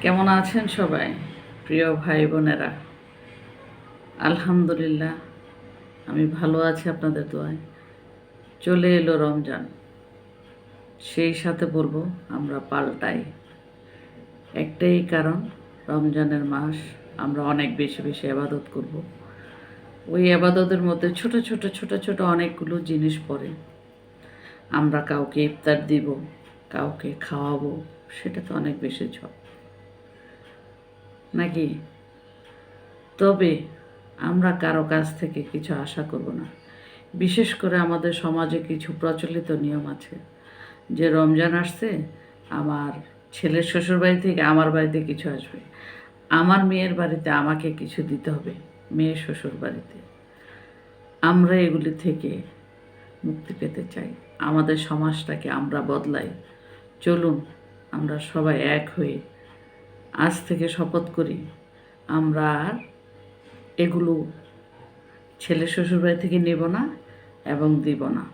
কেমন আছেন সবাই? প্রিয় ভাই বোনেরা। আলহামদুলিল্লাহ, আমি ভালো আছি আপনাদের দোয়ায়। চলে এলো রমজান। সেই সাথে বলব, আমরা পাল্টাই। একটাই কারণ, রমজানের মাস আমরা অনেক বেশি বেশি আবাদত করব। ওই আবাদতের মধ্যে ছোট ছোট ছোট ছোট অনেকগুলো জিনিস পড়ে। আমরা কাউকে ইফতার দিব, কাউকে খাওয়াবো, সেটা তো অনেক বেশি ঝক নাকি? তবে আমরা কারও কাছ থেকে কিছু আশা করব না। বিশেষ করে আমাদের সমাজে কিছু প্রচলিত নিয়ম আছে। যে রমজান আসছে, আমার ছেলের শ্বশুরবাড়ি থেকে আমার বাড়িতে কিছু আসবে। আমার মেয়ের বাড়িতে আমাকে কিছু দিতে হবে, মেয়ের শ্বশুর বাড়িতে আমরা এগুলি থেকে মুক্তি পেতে চাই। আমাদের সমাজটাকে আমরা বদলাই। চলুন, আমরা সবাই এক হয়ে আজ থেকে শপথ করি। আমরা আর এগুলো ছেলে শ্বশুরবাড়ি থেকে নেব না এবং দিব না।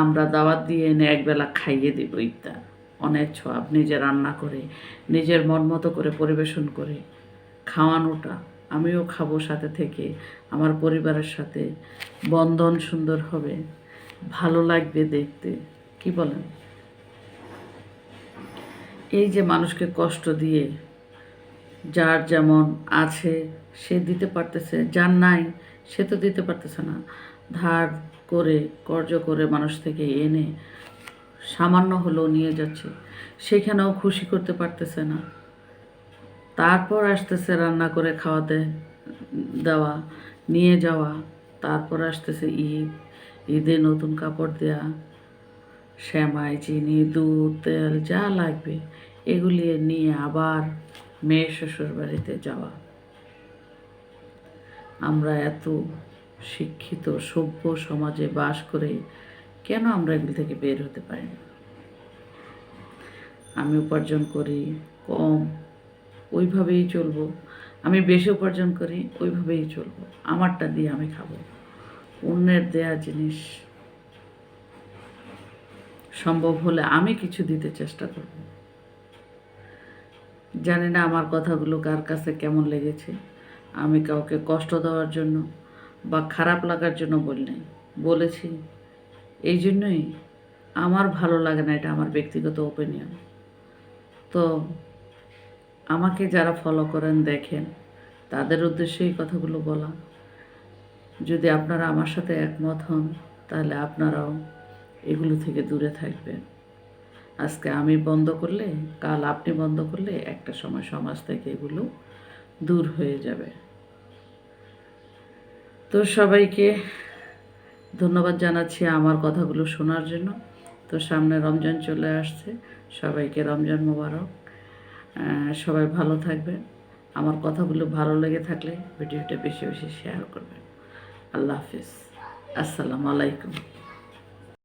আমরা দাওয়াত দিয়ে এনে একবেলা খাইয়ে দিব ইফতার। অনেক সব নিজে রান্না করে, নিজের মন মতো করে পরিবেশন করে খাওয়ানোটা। আমিও খাব সাথে থেকে, আমার পরিবারের সাথে। বন্ধন সুন্দর হবে, ভালো লাগবে দেখতে। কি বলেন? এই যে মানুষকে কষ্ট দিয়ে যার যেমন আছে, সে দিতে পারতেছে, যার নাই, সে তো দিতে পারতেছে না। ধার করে, কর্জ করে মানুষ থেকে এনে সামান্য হলেও নিয়ে যাচ্ছে। সেখানেও খুশি করতে পারতেছে না। তারপর আসতেছে রান্না করে খাওয়াতে, দেওয়া, নিয়ে যাওয়া। তারপর আসতেছে ঈদ, ঈদে নতুন কাপড় দেয়া। শ্যামাই চিনি, দুধ, তেল যা লাগবে, এগুলি নিয়ে আবার মেয়ে শ্বশুর বাড়িতে যাওয়া। আমরা এত শিক্ষিত, সভ্য সমাজে বাস করে কেন আমরা এগুলি থেকে বের হতে পারি না? আমি উপার্জন করি, কম, ওইভাবেই চলবো। আমি বেশি উপার্জন করি, ওইভাবেই চলবো। আমারটা দিয়ে আমি খাব। অন্যের দেয়া জিনিস সম্ভব হলে আমি কিছু দিতে চেষ্টা করব। জানি না আমার কথাগুলো কার কাছে কেমন লেগেছে। আমি কাউকে কষ্ট দেওয়ার জন্য বা খারাপ লাগার জন্য বলি বলেছি, এই জন্যই আমার ভালো লাগে না এটা আমার ব্যক্তিগত ওপিনিয়ন তো আমাকে যারা ফলো করেন, দেখেন, তাদের উদ্দেশ্যে এই কথাগুলো বলা। যদি আপনারা আমার সাথে একমত হন, তাহলে আপনারাও এগুলো থেকে দূরে থাকবেন আজকে আমি বন্ধ করলে, কাল আপনি বন্ধ করলে একটা সময় সমাজ থেকে এগুলো দূর হয়ে যাবে। তো সবাইকে ধন্যবাদ জানাচ্ছি আমার কথাগুলো শোনার জন্য। তো সামনে রমজান চলে আসছে। সবাইকে রমজান মোবারক। সবাই ভালো থাকবেন। আমার কথাগুলো ভালো লেগে থাকলে ভিডিওটা বেশি বেশি শেয়ার করবেন। আল্লাহ হাফিজ। আসসালামু আলাইকুম।